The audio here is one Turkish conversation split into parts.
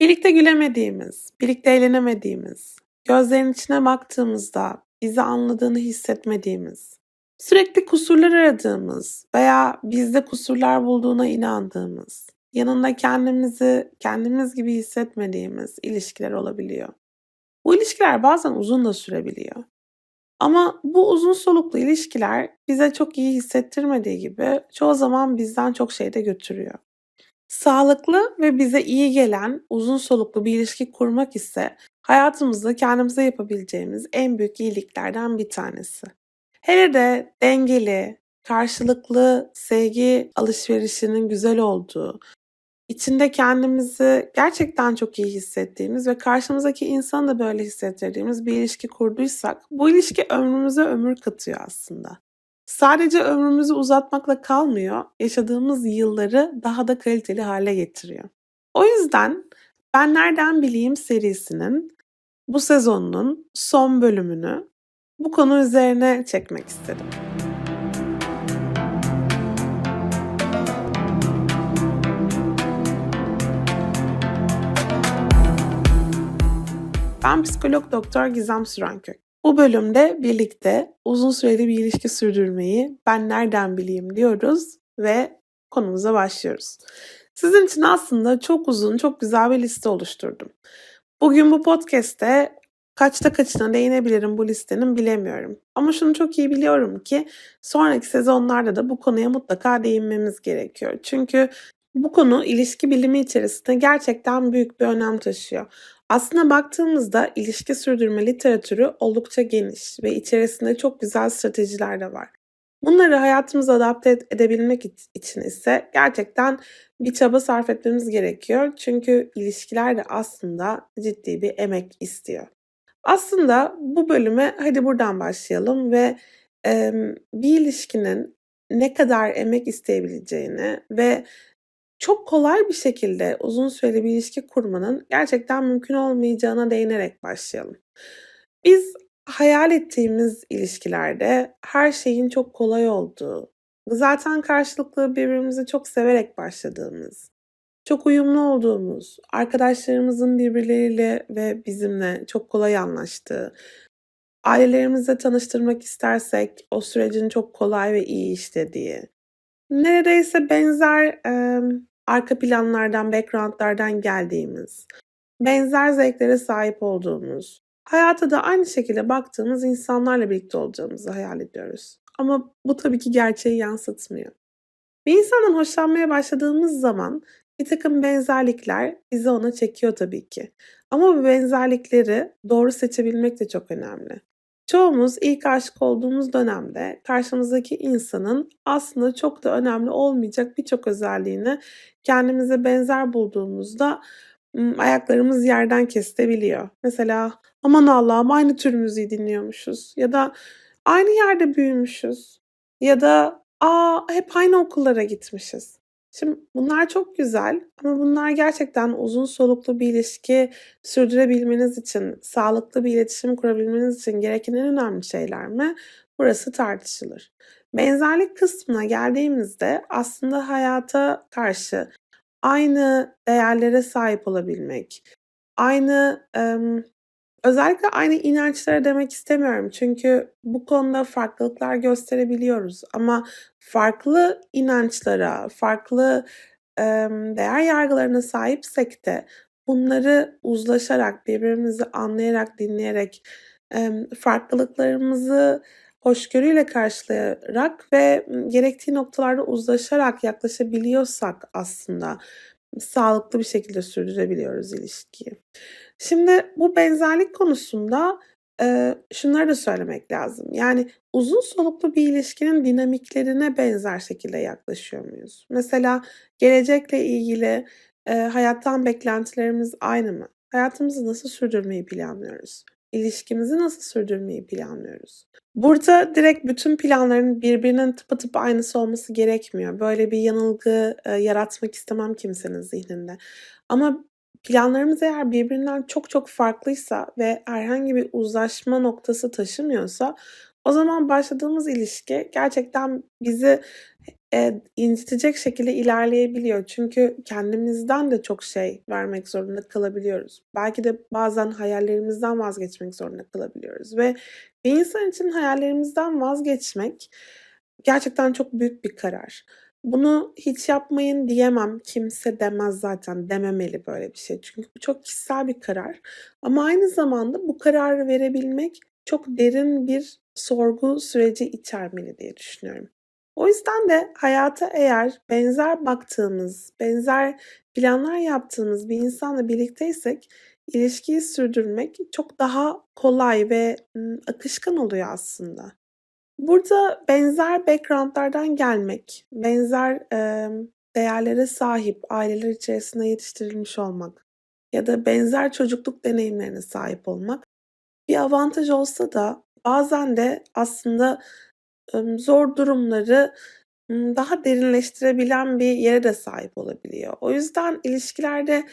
Birlikte gülemediğimiz, birlikte eğlenemediğimiz, gözlerinin içine baktığımızda bizi anladığını hissetmediğimiz, sürekli kusurlar aradığımız veya bizde kusurlar bulduğuna inandığımız, yanında kendimizi kendimiz gibi hissetmediğimiz ilişkiler olabiliyor. Bu ilişkiler bazen uzun da sürebiliyor. Ama bu uzun soluklu ilişkiler bize çok iyi hissettirmediği gibi çoğu zaman bizden çok şey de götürüyor. Sağlıklı ve bize iyi gelen uzun soluklu bir ilişki kurmak ise hayatımızda kendimize yapabileceğimiz en büyük iyiliklerden bir tanesi. Hele de dengeli, karşılıklı sevgi alışverişinin güzel olduğu, içinde kendimizi gerçekten çok iyi hissettiğimiz ve karşımızdaki insanı da böyle hissettirdiğimiz bir ilişki kurduysak bu ilişki ömrümüze ömür katıyor aslında. Sadece ömrümüzü uzatmakla kalmıyor, yaşadığımız yılları daha da kaliteli hale getiriyor. O yüzden Ben Nereden Bileyim serisinin bu sezonunun son bölümünü bu konu üzerine çekmek istedim. Ben psikolog doktor Gizem Sürenkök. Bu bölümde birlikte uzun süreli bir ilişki sürdürmeyi ben nereden bileyim diyoruz ve konumuza başlıyoruz. Sizin için aslında çok uzun, çok güzel bir liste oluşturdum. Bugün bu podcast'te kaçta kaçına değinebilirim bu listenin bilemiyorum. Ama şunu çok iyi biliyorum ki sonraki sezonlarda da bu konuya mutlaka değinmemiz gerekiyor. Çünkü bu konu ilişki bilimi içerisinde gerçekten büyük bir önem taşıyor. Aslına baktığımızda ilişki sürdürme literatürü oldukça geniş ve içerisinde çok güzel stratejiler de var. Bunları hayatımıza adapte edebilmek için ise gerçekten bir çaba sarf etmemiz gerekiyor. Çünkü ilişkiler de aslında ciddi bir emek istiyor. Aslında bu bölüme hadi buradan başlayalım ve emm, bir ilişkinin ne kadar emek isteyebileceğini ve çok kolay bir şekilde uzun süreli bir ilişki kurmanın gerçekten mümkün olmayacağına değinerek başlayalım. Biz hayal ettiğimiz ilişkilerde her şeyin çok kolay olduğu, zaten karşılıklı birbirimizi çok severek başladığımız, çok uyumlu olduğumuz, arkadaşlarımızın birbirleriyle ve bizimle çok kolay anlaştığı, ailelerimizle tanıştırmak istersek o sürecin çok kolay ve iyi işlediği, Neredeyse benzer, emm, arka planlardan, background'lardan geldiğimiz, benzer zevklere sahip olduğumuz, hayata da aynı şekilde baktığımız insanlarla birlikte olacağımızı hayal ediyoruz. Ama bu tabii ki gerçeği yansıtmıyor. Bir insandan hoşlanmaya başladığımız zaman bir takım benzerlikler bizi ona çekiyor tabii ki. Ama bu benzerlikleri doğru seçebilmek de çok önemli. Çoğumuz ilk aşık olduğumuz dönemde karşımızdaki insanın aslında çok da önemli olmayacak birçok özelliğini kendimize benzer bulduğumuzda ayaklarımız yerden kesilebiliyor. Mesela aman Allah'ım aynı tür müziği dinliyormuşuz ya da aynı yerde büyümüşüz ya da a, hep aynı okullara gitmişiz. Şimdi bunlar çok güzel ama bunlar gerçekten uzun soluklu bir ilişki sürdürebilmeniz için, sağlıklı bir iletişim kurabilmeniz için gereken en önemli şeyler mi? Burası tartışılır. Benzerlik kısmına geldiğimizde aslında hayata karşı aynı değerlere sahip olabilmek, aynı, Özellikle aynı inançlara demek istemiyorum çünkü bu konuda farklılıklar gösterebiliyoruz ama farklı inançlara, farklı, emm, değer yargılarına sahipsek de bunları uzlaşarak, birbirimizi anlayarak, dinleyerek, emm, farklılıklarımızı hoşgörüyle karşılayarak ve, gerektiği noktalarda uzlaşarak yaklaşabiliyorsak aslında sağlıklı bir şekilde sürdürebiliyoruz ilişkiyi. Şimdi bu benzerlik konusunda, eee, şunları da söylemek lazım. Yani uzun soluklu bir ilişkinin dinamiklerine benzer şekilde yaklaşıyor muyuz? Mesela gelecekle ilgili, eee, hayattan beklentilerimiz aynı mı? Hayatımızı nasıl sürdürmeyi planlıyoruz? İlişkimizi nasıl sürdürmeyi planlıyoruz? Burada direkt bütün planların birbirinin tıpatıp aynısı olması gerekmiyor. Böyle bir yanılgı, eee, yaratmak istemem kimsenin zihninde. Ama planlarımız eğer birbirinden çok çok farklıysa ve herhangi bir uzlaşma noktası taşımıyorsa o zaman başladığımız ilişki gerçekten bizi eee, incitecek şekilde ilerleyebiliyor. Çünkü kendimizden de çok şey vermek zorunda kalabiliyoruz. Belki de bazen hayallerimizden vazgeçmek zorunda kalabiliyoruz ve bir insan için hayallerimizden vazgeçmek gerçekten çok büyük bir karar. Bunu hiç yapmayın diyemem. Kimse demez zaten, dememeli böyle bir şey. Çünkü bu çok kişisel bir karar ama aynı zamanda bu kararı verebilmek çok derin bir sorgu süreci içermeli diye düşünüyorum. O yüzden de hayata eğer benzer baktığımız, benzer planlar yaptığımız bir insanla birlikteysek ilişkiyi sürdürmek çok daha kolay ve, akışkan oluyor aslında. Burada benzer background'lardan gelmek, benzer, emm, değerlere sahip aileler içerisinde yetiştirilmiş olmak ya da benzer çocukluk deneyimlerine sahip olmak bir avantaj olsa da bazen de aslında, ımm, zor durumları, daha derinleştirebilen bir yere de sahip olabiliyor. O yüzden ilişkilerde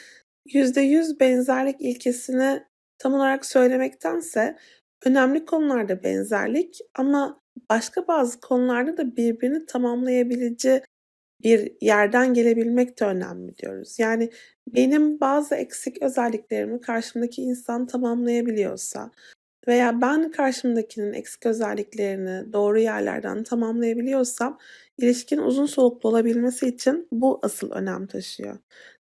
%100 benzerlik ilkesini tam olarak söylemektense önemli konularda benzerlik ama başka bazı konularda da birbirini tamamlayabilece bir yerden gelebilmek de önemli diyoruz. Yani benim bazı eksik özelliklerimi karşımdaki insan tamamlayabiliyorsa veya ben karşımdakinin eksik özelliklerini doğru yerlerden tamamlayabiliyorsam ilişkinin uzun soluklu olabilmesi için bu asıl önem taşıyor.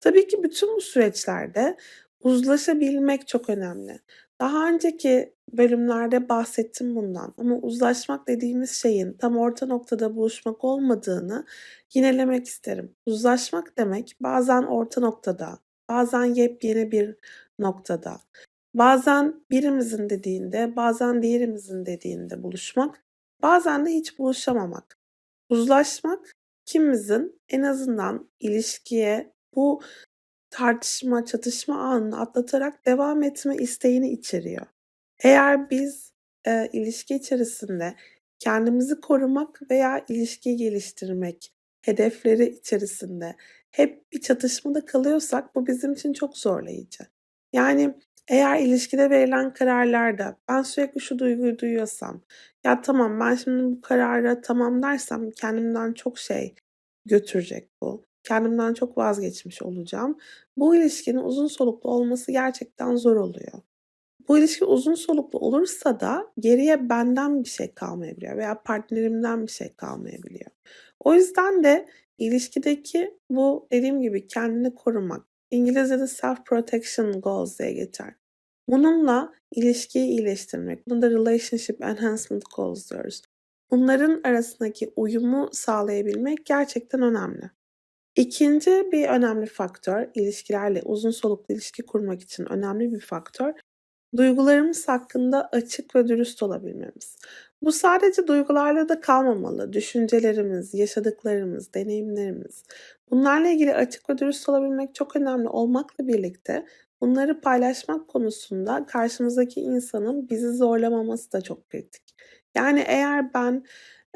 Tabii ki bütün bu süreçlerde uzlaşabilmek çok önemli. Daha önceki bölümlerde bahsettim bundan ama uzlaşmak dediğimiz şeyin tam orta noktada buluşmak olmadığını yinelemek isterim. Uzlaşmak demek bazen orta noktada, bazen yepyeni bir noktada, bazen birimizin dediğinde, bazen diğerimizin dediğinde buluşmak, bazen de hiç buluşamamak. Uzlaşmak ikimizin en azından ilişkiye bu tartışma, çatışma anını atlatarak devam etme isteğini içeriyor. Eğer biz, eee, ilişki içerisinde kendimizi korumak veya ilişkiyi geliştirmek hedefleri içerisinde hep bir çatışmada kalıyorsak bu bizim için çok zorlayıcı. Yani eğer ilişkide verilen kararlarda ben sürekli şu duyguyu duyuyorsam, ya tamam ben şimdi bu karara tamam dersem kendimden çok şey götürecek bu. Kendimden çok vazgeçmiş olacağım. Bu ilişkinin uzun soluklu olması gerçekten zor oluyor. Bu ilişki uzun soluklu olursa da geriye benden bir şey kalmayabiliyor veya partnerimden bir şey kalmayabiliyor. O yüzden de ilişkideki bu dediğim gibi kendini korumak, İngilizce'de self protection goals diye geçer. Bununla ilişkiyi iyileştirmek, buna da relationship enhancement goals diyoruz. Bunların arasındaki uyumu sağlayabilmek gerçekten önemli. İkinci bir önemli faktör, ilişkilerle uzun soluklu ilişki kurmak için önemli bir faktör, duygularımız hakkında açık ve dürüst olabilmemiz. Bu sadece duygularla da kalmamalı. Düşüncelerimiz, yaşadıklarımız, deneyimlerimiz. Bunlarla ilgili açık ve dürüst olabilmek çok önemli olmakla birlikte bunları paylaşmak konusunda karşımızdaki insanın bizi zorlamaması da çok kritik. Yani eğer ben,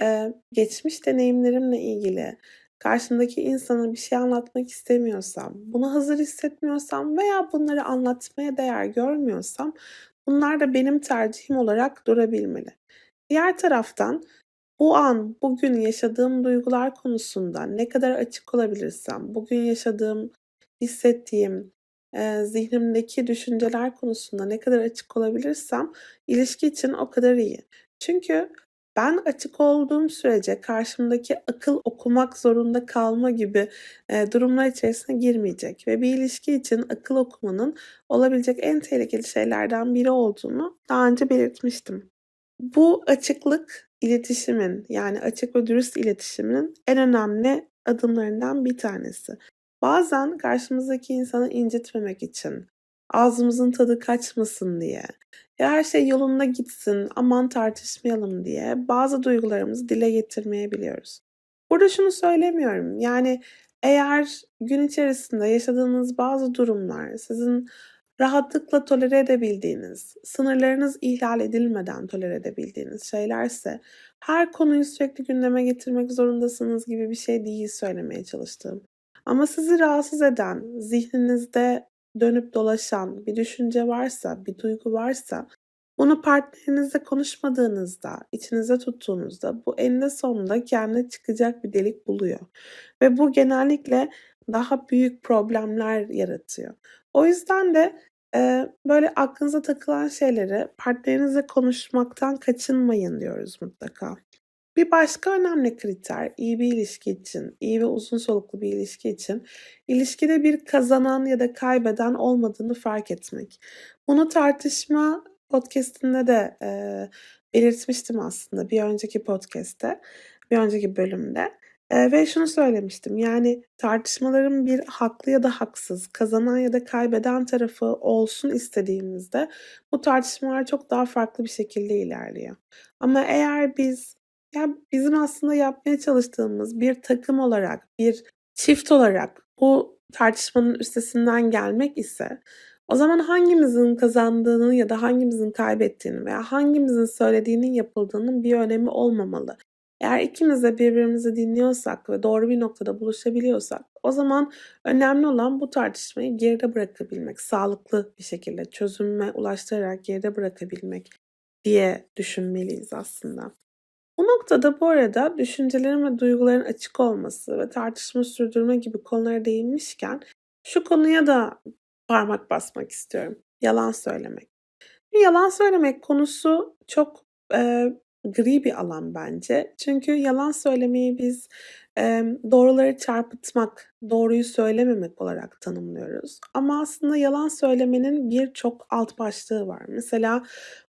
eee, geçmiş deneyimlerimle ilgili karşımdaki insana bir şey anlatmak istemiyorsam, buna hazır hissetmiyorsam veya bunları anlatmaya değer görmüyorsam bunlar da benim tercihim olarak durabilmeli. Diğer taraftan bu an, bugün yaşadığım duygular konusunda ne kadar açık olabilirsem, bugün yaşadığım, hissettiğim, eee, zihnimdeki düşünceler konusunda ne kadar açık olabilirsem ilişki için o kadar iyi. Çünkü ben açık olduğum sürece karşımdaki akıl okumak zorunda kalma gibi, eee, durumlar içerisine girmeyecek ve bir ilişki için akıl okumanın olabilecek en tehlikeli şeylerden biri olduğunu daha önce belirtmiştim. Bu açıklık iletişimin, yani açık ve dürüst iletişimin en önemli adımlarından bir tanesi. Bazen karşımızdaki insanı incitmemek için, ağzımızın tadı kaçmasın diye, ya her şey yolunda gitsin, aman tartışmayalım diye bazı duygularımızı dile getirmeyebiliyoruz. Burada şunu söylemiyorum, yani eğer gün içerisinde yaşadığınız bazı durumlar sizin rahatlıkla tolere edebildiğiniz, sınırlarınız ihlal edilmeden tolere edebildiğiniz şeylerse her konuyu sürekli gündeme getirmek zorundasınız gibi bir şey değil söylemeye çalıştığım. Ama sizi rahatsız eden, zihninizde dönüp dolaşan bir düşünce varsa, bir duygu varsa Bunu partnerinizle konuşmadığınızda, içinize tuttuğunuzda bu eninde sonunda kendine çıkacak bir delik buluyor ve bu genellikle daha büyük problemler yaratıyor. O yüzden de, eee, böyle aklınıza takılan şeyleri partnerinizle konuşmaktan kaçınmayın diyoruz mutlaka. Bir başka önemli kriter iyi bir ilişki için, iyi ve uzun soluklu bir ilişki için ilişkide bir kazanan ya da kaybeden olmadığını fark etmek. Bunu tartışma podcast'inde de, eee, belirtmiştim aslında bir önceki podcast'te, bir önceki bölümde, eee, ve şunu söylemiştim, yani tartışmaların bir haklı ya da haksız, kazanan ya da kaybeden tarafı olsun istediğimizde bu tartışmalar çok daha farklı bir şekilde ilerliyor. Ama eğer biz, ya, bizim aslında yapmaya çalıştığımız bir takım olarak, bir çift olarak bu tartışmanın üstesinden gelmek ise o zaman hangimizin kazandığını ya da hangimizin kaybettiğini veya hangimizin söylediğinin yapıldığının bir önemi olmamalı. Eğer ikimiz de birbirimizi dinliyorsak ve doğru bir noktada buluşabiliyorsak o zaman önemli olan bu tartışmayı geride bırakabilmek, sağlıklı bir şekilde çözüme ulaştırarak geride bırakabilmek diye düşünmeliyiz aslında. Bu noktada bu arada düşüncelerin ve duyguların açık olması ve tartışma sürdürme gibi konulara değinmişken şu konuya da parmak basmak istiyorum. Yalan söylemek. Yalan söylemek konusu çok, eee, gri bir alan bence. Çünkü yalan söylemeyi biz, emm, doğruları çarpıtmak, doğruyu söylememek olarak tanımlıyoruz. Ama aslında yalan söylemenin birçok alt başlığı var. Mesela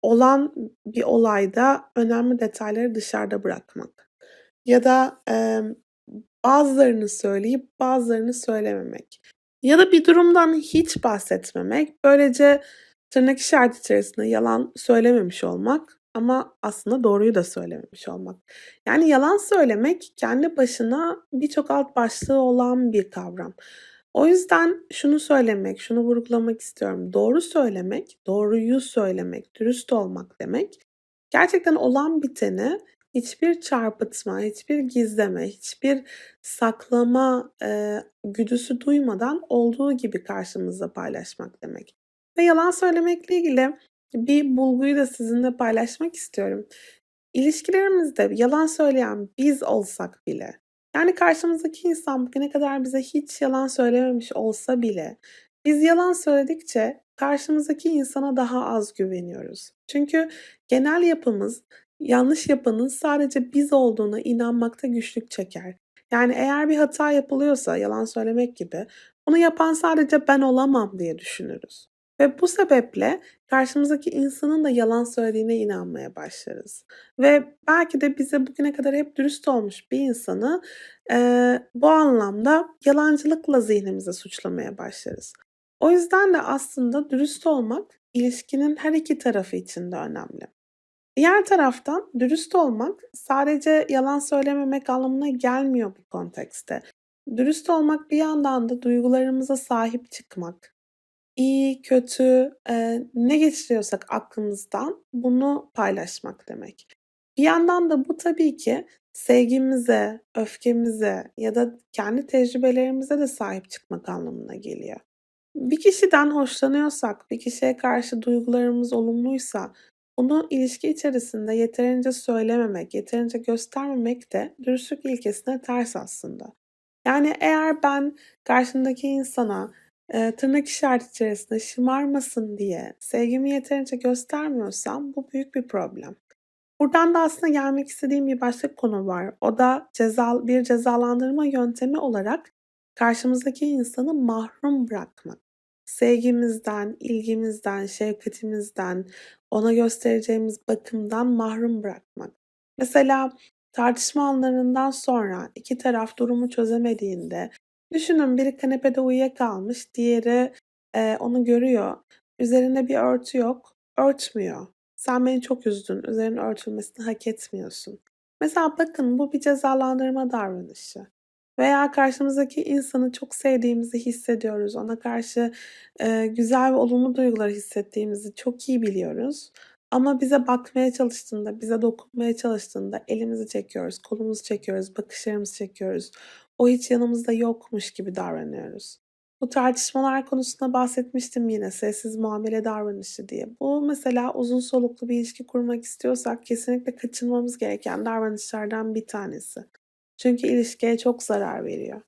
olan bir olayda önemli detayları dışarıda bırakmak ya da, emm, bazılarını söyleyip bazılarını söylememek ya da bir durumdan hiç bahsetmemek. Böylece tırnak işareti içerisinde yalan söylememiş olmak ama aslında doğruyu da söylememiş olmak. Yani yalan söylemek kendi başına birçok alt başlığı olan bir kavram. O yüzden şunu söylemek, şunu vurgulamak istiyorum. Doğru söylemek, doğruyu söylemek, dürüst olmak demek gerçekten olan biteni hiçbir çarpıtma, hiçbir gizleme, hiçbir saklama, eee, güdüsü duymadan olduğu gibi karşımızda paylaşmak demek. Ve yalan söylemekle ilgili bir bulguyu da sizinle paylaşmak istiyorum. İlişkilerimizde yalan söyleyen biz olsak bile, yani karşımızdaki insan bugüne kadar bize hiç yalan söylememiş olsa bile biz yalan söyledikçe karşımızdaki insana daha az güveniyoruz. Çünkü genel yapımız yanlış yapanın sadece biz olduğuna inanmakta güçlük çeker. Yani eğer bir hata yapılıyorsa yalan söylemek gibi bunu yapan sadece ben olamam diye düşünürüz. Ve bu sebeple karşımızdaki insanın da yalan söylediğine inanmaya başlarız. Ve belki de bize bugüne kadar hep dürüst olmuş bir insanı eee, bu anlamda yalancılıkla zihnimize suçlamaya başlarız. O yüzden de aslında dürüst olmak ilişkinin her iki tarafı için de önemli. Diğer taraftan dürüst olmak sadece yalan söylememek anlamına gelmiyor bu kontekste. Dürüst olmak bir yandan da duygularımıza sahip çıkmak. İyi, kötü, eee, ne geçiriyorsak aklımızdan bunu paylaşmak demek. Bir yandan da bu tabii ki sevgimize, öfkemize ya da kendi tecrübelerimize de sahip çıkmak anlamına geliyor. Bir kişiden hoşlanıyorsak, bir kişiye karşı duygularımız olumluysa bunu ilişki içerisinde yeterince söylememek, yeterince göstermemek de dürüstlük ilkesine ters aslında. Yani eğer ben karşımdaki insana, eee, tırnak işareti içerisinde şımarmasın diye sevgimi yeterince göstermiyorsam bu büyük bir problem. Buradan da aslında gelmek istediğim bir başka konu var. O da ceza bir cezalandırma yöntemi olarak karşımızdaki insanı mahrum bırakmak. Sevgimizden, ilgimizden, şefkatimizden, ona göstereceğimiz bakımdan mahrum bırakmak. Mesela tartışma anlarından sonra iki taraf durumu çözemediğinde düşünün biri kanepede uyuyakalmış, diğeri, eee, onu görüyor. Üzerinde bir örtü yok, örtmüyor. Sen beni çok üzdün, üzerinin örtülmesini hak etmiyorsun. Mesela bakın bu bir cezalandırma davranışı. Veya karşımızdaki insanı çok sevdiğimizi hissediyoruz. Ona karşı, eee, güzel ve olumlu duygular hissettiğimizi çok iyi biliyoruz. Ama bize bakmaya çalıştığında, bize dokunmaya çalıştığında elimizi çekiyoruz, kolumuzu çekiyoruz, bakışlarımızı çekiyoruz. O hiç yanımızda yokmuş gibi davranıyoruz. Bu tartışmalar konusunda bahsetmiştim yine sessiz muamele davranışı diye. Bu mesela uzun soluklu bir ilişki kurmak istiyorsak kesinlikle kaçınmamız gereken davranışlardan bir tanesi. Çünkü ilişkiye çok zarar veriyor.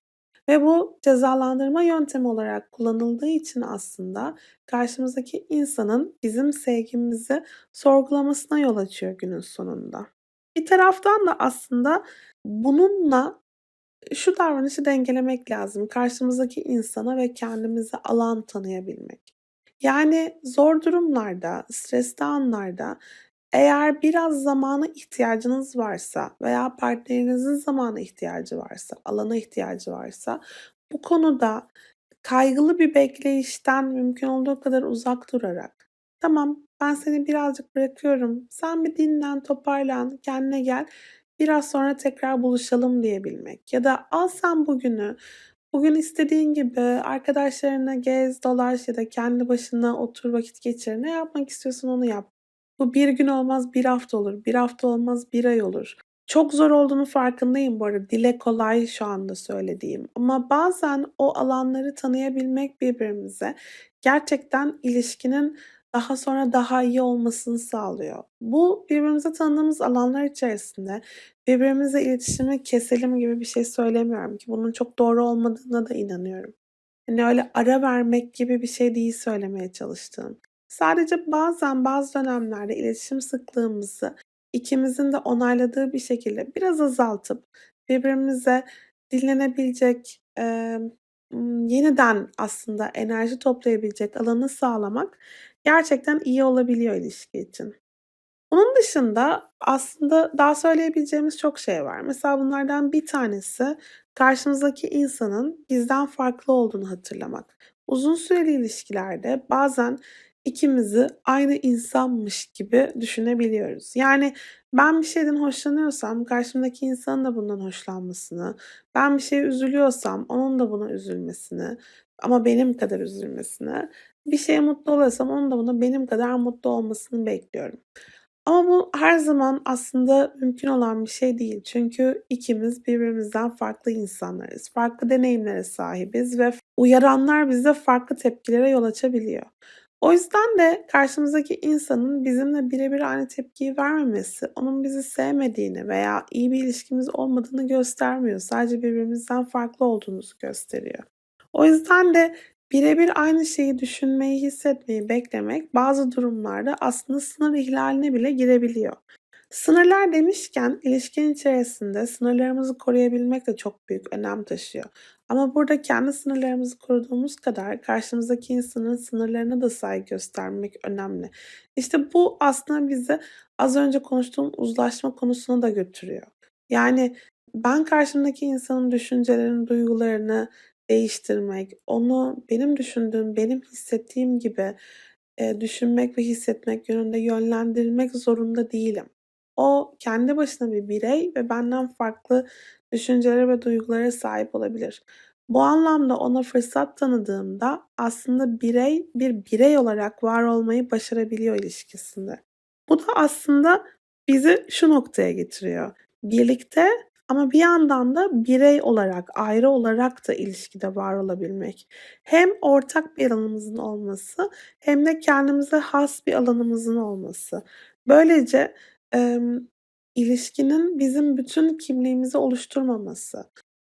Ve bu cezalandırma yöntemi olarak kullanıldığı için aslında karşımızdaki insanın bizim sevgimizi sorgulamasına yol açıyor günün sonunda. Bir taraftan da aslında bununla şu davranışı dengelemek lazım. Karşımızdaki insana ve kendimize alan tanıyabilmek. Yani zor durumlarda, stresli anlarda eğer biraz zamana ihtiyacınız varsa veya partnerinizin zamana ihtiyacı varsa, alana ihtiyacı varsa bu konuda kaygılı bir bekleyişten mümkün olduğu kadar uzak durarak "Tamam, ben seni birazcık bırakıyorum. Sen bir dinlen, toparlan, kendine gel. Biraz sonra tekrar buluşalım." diyebilmek ya da "Al sen bugünü. Bugün istediğin gibi arkadaşlarınla gez, dolaş ya da kendi başına otur, vakit geçir. Ne yapmak istiyorsan onu yap. Bu bir gün olmaz, bir hafta olur. Bir hafta olmaz, bir ay olur." Çok zor olduğunu farkındayım bu arada. Dile kolay şu anda söylediğim ama bazen o alanları tanıyabilmek birbirimize gerçekten ilişkinin daha sonra daha iyi olmasını sağlıyor. Bu birbirimize tanıdığımız alanlar içerisinde birbirimizle iletişimi keselim gibi bir şey söylemiyorum ki bunun çok doğru olmadığına da inanıyorum. Hani öyle ara vermek gibi bir şey değil söylemeye çalıştığım. Sadece bazen bazı dönemlerde iletişim sıklığımızı ikimizin de onayladığı bir şekilde biraz azaltıp birbirimize dinlenebilecek, ımm, yeniden aslında enerji toplayabilecek alanı sağlamak gerçekten iyi olabiliyor ilişki için. Onun dışında aslında daha söyleyebileceğimiz çok şey var. Mesela bunlardan bir tanesi karşımızdaki insanın bizden farklı olduğunu hatırlamak. Uzun süreli ilişkilerde bazen ikimizi aynı insanmış gibi düşünebiliyoruz. Yani ben bir şeyden hoşlanıyorsam karşımdaki insanın da bundan hoşlanmasını, ben bir şeye üzülüyorsam onun da buna üzülmesini ama benim kadar üzülmesini, bir şeye mutlu oluyorsam onun da buna benim kadar mutlu olmasını bekliyorum. Ama bu her zaman aslında mümkün olan bir şey değil. Çünkü ikimiz birbirimizden farklı insanlarız. Farklı deneyimlere sahibiz ve uyaranlar bize farklı tepkilere yol açabiliyor. O yüzden de karşımızdaki insanın bizimle birebir aynı tepkiyi vermemesi, onun bizi sevmediğini veya iyi bir ilişkimiz olmadığını göstermiyor. Sadece birbirimizden farklı olduğumuzu gösteriyor. O yüzden de birebir aynı şeyi düşünmeyi, hissetmeyi beklemek bazı durumlarda aslında sınır ihlaline bile girebiliyor. Sınırlar demişken ilişkinin içerisinde sınırlarımızı koruyabilmek de çok büyük önem taşıyor. Ama burada kendi sınırlarımızı koruduğumuz kadar karşımızdaki insanın sınırlarına da saygı göstermek önemli. İşte bu aslında bizi az önce konuştuğum uzlaşma konusuna da götürüyor. Yani ben karşımdaki insanın düşüncelerini, duygularını değiştirmek, onu benim düşündüğüm, benim hissettiğim gibi, eee, düşünmek ve hissetmek yönünde yönlendirmek zorunda değilim. O kendi başına bir birey ve benden farklı düşüncelere ve duygulara sahip olabilir. Bu anlamda ona fırsat tanıdığımda aslında birey bir birey olarak var olmayı başarabiliyor ilişkisinde. Bu da aslında bizi şu noktaya getiriyor. Birlikte ama bir yandan da birey olarak, ayrı olarak da ilişkide var olabilmek. Hem ortak bir alanımızın olması hem de kendimize has bir alanımızın olması. Böylece, emm, ilişkinin bizim bütün kimliğimizi oluşturmaması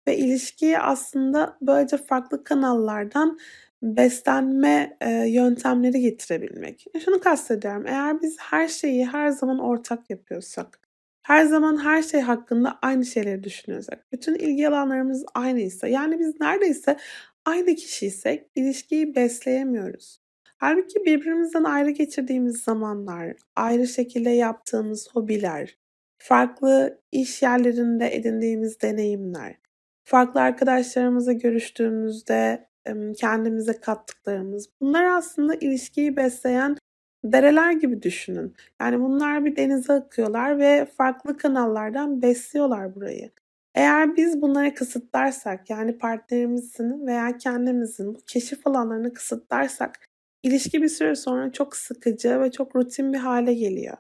ve ilişkiye aslında böylece farklı kanallardan beslenme, eee, yöntemleri getirebilmek. E, şunu kastediyorum, eğer biz her şeyi her zaman ortak yapıyorsak, her zaman her şey hakkında aynı şeyleri düşünüyorsak, bütün ilgi alanlarımız aynıysa, yani biz neredeyse aynı kişiysek ilişkiyi besleyemiyoruz. Hâlbuki birbirimizden ayrı geçirdiğimiz zamanlar, ayrı şekilde yaptığımız hobiler, farklı iş yerlerinde edindiğimiz deneyimler, farklı arkadaşlarımızla görüştüğümüzde, kendimize kattıklarımız, bunlar aslında ilişkiyi besleyen dereler gibi düşünün. Yani bunlar bir denize akıyorlar ve farklı kanallardan besliyorlar burayı. Eğer biz bunları kısıtlarsak, yani partnerimizin veya kendimizin bu keşif alanlarını kısıtlarsak ilişki bir süre sonra çok sıkıcı ve çok rutin bir hâle geliyor.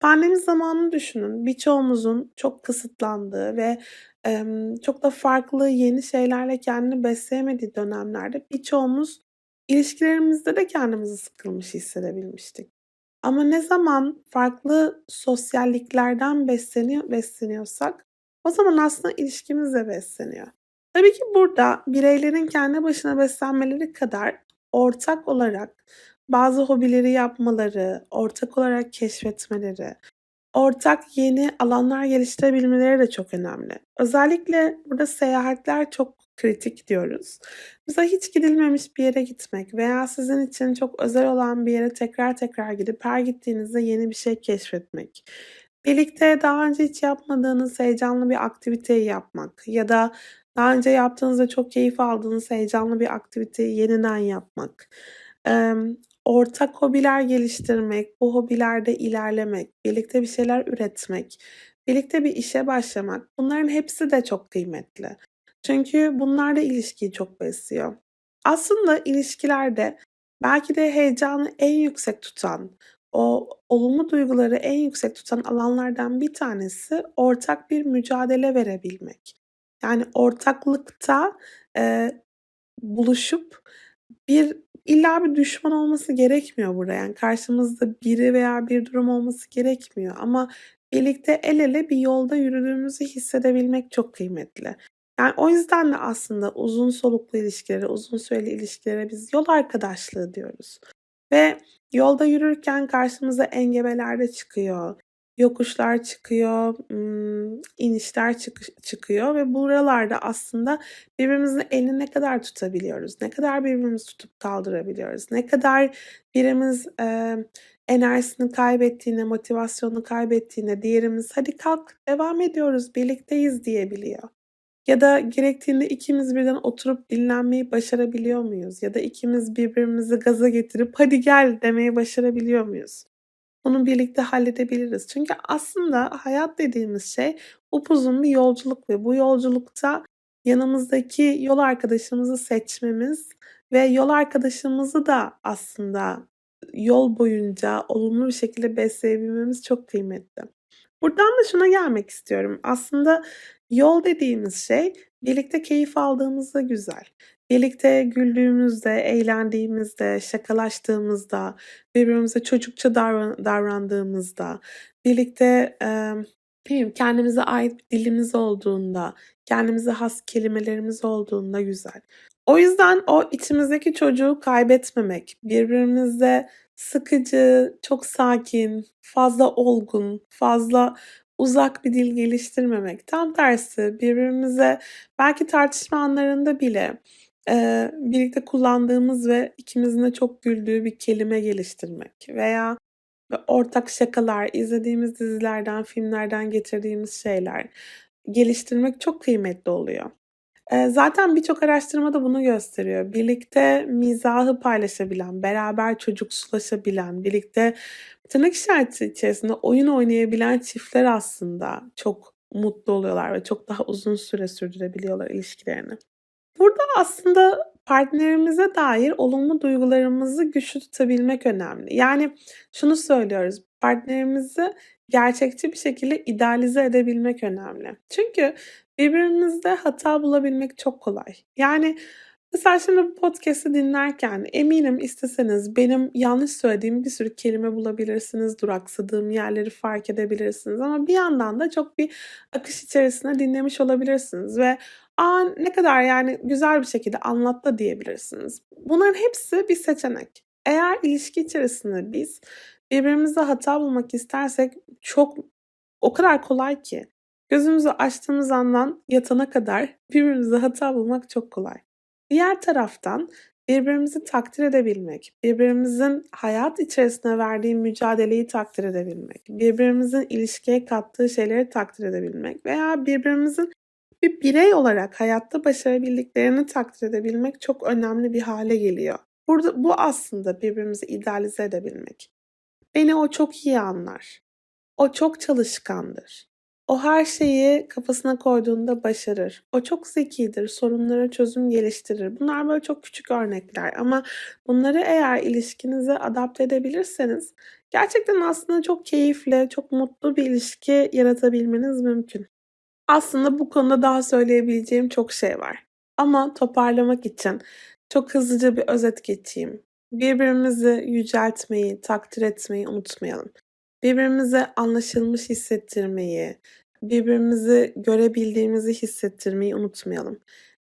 Pandemi zamanını düşünün. Birçoğumuzun çok kısıtlandığı ve, emm, çok da farklı yeni şeylerle kendini besleyemediği dönemlerde birçoğumuz ilişkilerimizde de kendimizi sıkılmış hissedebilmiştik. Ama ne zaman farklı sosyalliklerden besleniyor besleniyorsak o zaman aslında ilişkimiz de besleniyor. Tabii ki burada bireylerin kendi başına beslenmeleri kadar ortak olarak bazı hobileri yapmaları, ortak olarak keşfetmeleri, ortak yeni alanlar geliştirebilmeleri de çok önemli. Özellikle burada seyahatler çok kritik diyoruz. Mesela hiç gidilmemiş bir yere gitmek veya sizin için çok özel olan bir yere tekrar tekrar gidip her gittiğinizde yeni bir şey keşfetmek. Birlikte daha önce hiç yapmadığınız heyecanlı bir aktiviteyi yapmak ya da daha önce yaptığınızda çok keyif aldığınız heyecanlı bir aktiviteyi yeniden yapmak. Emm, ortak hobiler geliştirmek, bu hobilerde ilerlemek, birlikte bir şeyler üretmek, birlikte bir işe başlamak bunların hepsi de çok kıymetli. Çünkü bunlar da ilişkiyi çok besliyor. Aslında ilişkilerde belki de heyecanı en yüksek tutan, o olumlu duyguları en yüksek tutan alanlardan bir tanesi ortak bir mücadele verebilmek. Yani ortaklıkta, eee, buluşup bir illa bir düşman olması gerekmiyor burada. Yani karşımızda biri veya bir durum olması gerekmiyor ama birlikte el ele bir yolda yürüdüğümüzü hissedebilmek çok kıymetli. Yani o yüzden de aslında uzun soluklu ilişkilere, uzun süreli ilişkilere biz yol arkadaşlığı diyoruz. Ve yolda yürürken karşımıza engebeler de çıkıyor, yokuşlar çıkıyor, ımm, inişler çıkış çıkıyor ve buralarda aslında birbirimizin elini ne kadar tutabiliyoruz, ne kadar birbirimizi tutup kaldırabiliyoruz, ne kadar birimiz, eee, enerjisini kaybettiğinde, motivasyonunu kaybettiğinde diğerimiz "Hadi kalk, devam ediyoruz, birlikteyiz." diyebiliyor. Ya da gerektiğinde ikimiz birden oturup dinlenmeyi başarabiliyor muyuz? Ya da ikimiz birbirimizi gaza getirip "Hadi gel." demeyi başarabiliyor muyuz? Bunu birlikte halledebiliriz. Çünkü aslında hayat dediğimiz şey upuzun bir yolculuk ve bu yolculukta yanımızdaki yol arkadaşımızı seçmemiz ve yol arkadaşımızı da aslında yol boyunca olumlu bir şekilde besleyebilmemiz çok kıymetli. Buradan da şuna gelmek istiyorum. Aslında yol dediğimiz şey birlikte keyif aldığımızda güzel. Birlikte güldüğümüzde, eğlendiğimizde, şakalaştığımızda, birbirimize çocukça davran davrandığımızda, birlikte, bileyim, kendimize ait bir dilimiz olduğunda, kendimize has kelimelerimiz olduğunda güzel. O yüzden o içimizdeki çocuğu kaybetmemek, birbirimizle sıkıcı, çok sakin, fazla olgun, fazla uzak bir dil geliştirmemek. Tam tersi birbirimize belki tartışma anlarında bile, eee, birlikte kullandığımız ve ikimizin de çok güldüğü bir kelime geliştirmek veya ortak şakalar, izlediğimiz dizilerden, filmlerden getirdiğimiz şeyler geliştirmek çok kıymetli oluyor. Eee, zaten birçok araştırma da bunu gösteriyor. Birlikte mizahı paylaşabilen, beraber çocuksulaşabilen, birlikte tırnak işareti içerisinde oyun oynayabilen çiftler aslında çok mutlu oluyorlar ve çok daha uzun süre sürdürebiliyorlar ilişkilerini. Burada aslında partnerimize dair olumlu duygularımızı güçlü tutabilmek önemli. Yani şunu söylüyoruz, partnerimizi gerçekçi bir şekilde idealize edebilmek önemli. Çünkü birbirimizde hata bulabilmek çok kolay. Yani mesela şimdi bu podcast'ı dinlerken eminim isteseniz benim yanlış söylediğim bir sürü kelime bulabilirsiniz, duraksadığım yerleri fark edebilirsiniz ama bir yandan da çok bir akış içerisinde dinlemiş olabilirsiniz ve "A, ne kadar yani güzel bir şekilde anlattı." diyebilirsiniz. Bunların hepsi bir seçenek. Eğer ilişki içerisinde biz birbirimizde hata bulmak istersek çok o kadar kolay ki. Gözümüzü açtığımız andan yatana kadar birbirimizde hata bulmak çok kolay. Diğer taraftan birbirimizi takdir edebilmek, birbirimizin hayat içerisinde verdiği mücadeleyi takdir edebilmek, birbirimizin ilişkiye kattığı şeyleri takdir edebilmek veya birbirimizin bir birey olarak hayatta başarabildiklerini takdir edebilmek çok önemli bir hale geliyor. Burada bu aslında birbirimizi idealize edebilmek. Beni o çok iyi anlar. O çok çalışkandır. O her şeyi kafasına koyduğunda başarır. O çok zekidir, sorunlara çözüm geliştirir. Bunlar böyle çok küçük örnekler ama bunları eğer ilişkinize adapte edebilirseniz gerçekten aslında çok keyifli, çok mutlu bir ilişki yaratabilmeniz mümkün. Aslında bu konuda daha söyleyebileceğim çok şey var. Ama toparlamak için çok hızlıca bir özet geçeyim. Birbirimizi yüceltmeyi, takdir etmeyi unutmayalım. Birbirimize anlaşılmış hissettirmeyi, birbirimizi görebildiğimizi hissettirmeyi unutmayalım.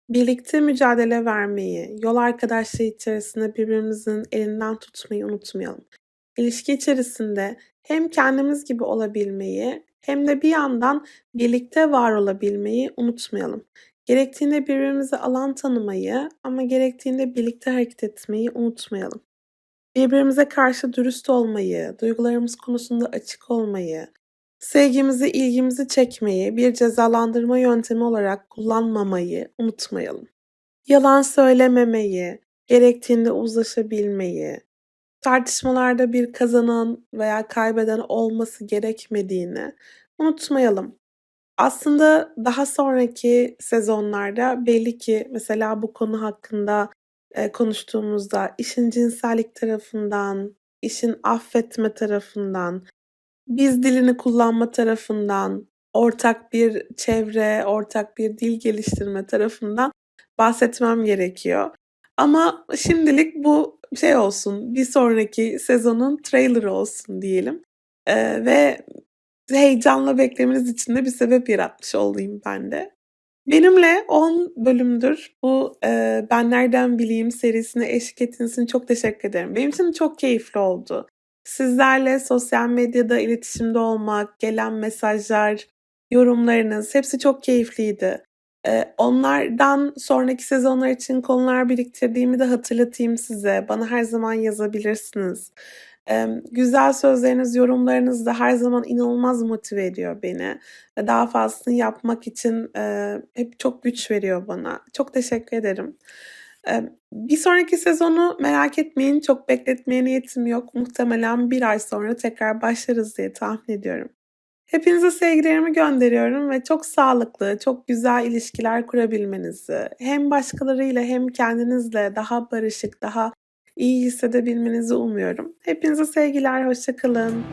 Birlikte mücadele vermeyi, yol arkadaşlığı içerisinde birbirimizin elinden tutmayı unutmayalım. İlişki içerisinde hem kendimiz gibi olabilmeyi hem de bir yandan birlikte var olabilmeyi unutmayalım. Gerektiğinde birbirimize alan tanımayı ama gerektiğinde birlikte hareket etmeyi unutmayalım. Birbirimize karşı dürüst olmayı, duygularımız konusunda açık olmayı, sevgimizi, ilgimizi çekmeyi bir cezalandırma yöntemi olarak kullanmamayı unutmayalım. Yalan söylememeyi, gerektiğinde uzlaşabilmeyi, tartışmalarda bir kazanan veya kaybeden olması gerekmediğini unutmayalım. Aslında daha sonraki sezonlarda belli ki mesela bu konu hakkında, konuştuğumuzda işin cinsellik tarafından, işin affetme tarafından, biz dilini kullanma tarafından, ortak bir çevre, ortak bir dil geliştirme tarafından bahsetmem gerekiyor. Ama şimdilik bu şey olsun, bir sonraki sezonun trailer'ı olsun diyelim. Eee, ve heyecanla beklemeniz için de bir sebep yaratmış olayım ben de. Benimle 10 bölümdür bu, eee, "Ben Nereden Bileyim" serisine eşlik ettiğiniz için çok teşekkür ederim. Benim için çok keyifli oldu. Sizlerle sosyal medyada iletişimde olmak, gelen mesajlar, yorumlarınız hepsi çok keyifliydi. Eee, onlardan sonraki sezonlar için konular biriktirdiğimi de hatırlatayım size. Bana her zaman yazabilirsiniz. Güzel sözleriniz, yorumlarınız da her zaman inanılmaz motive ediyor beni ve daha fazlasını yapmak için, eee, hep çok güç veriyor bana. Çok teşekkür ederim. Bir sonraki sezonu merak etmeyin, çok bekletmeye niyetim yok. Muhtemelen 1 ay sonra tekrar başlarız diye tahmin ediyorum. Hepinize sevgilerimi gönderiyorum ve çok sağlıklı, çok güzel ilişkiler kurabilmenizi, hem başkalarıyla hem kendinizle daha barışık, daha iyi hissedebilmenizi umuyorum. Hepinize sevgiler, hoşça kalın.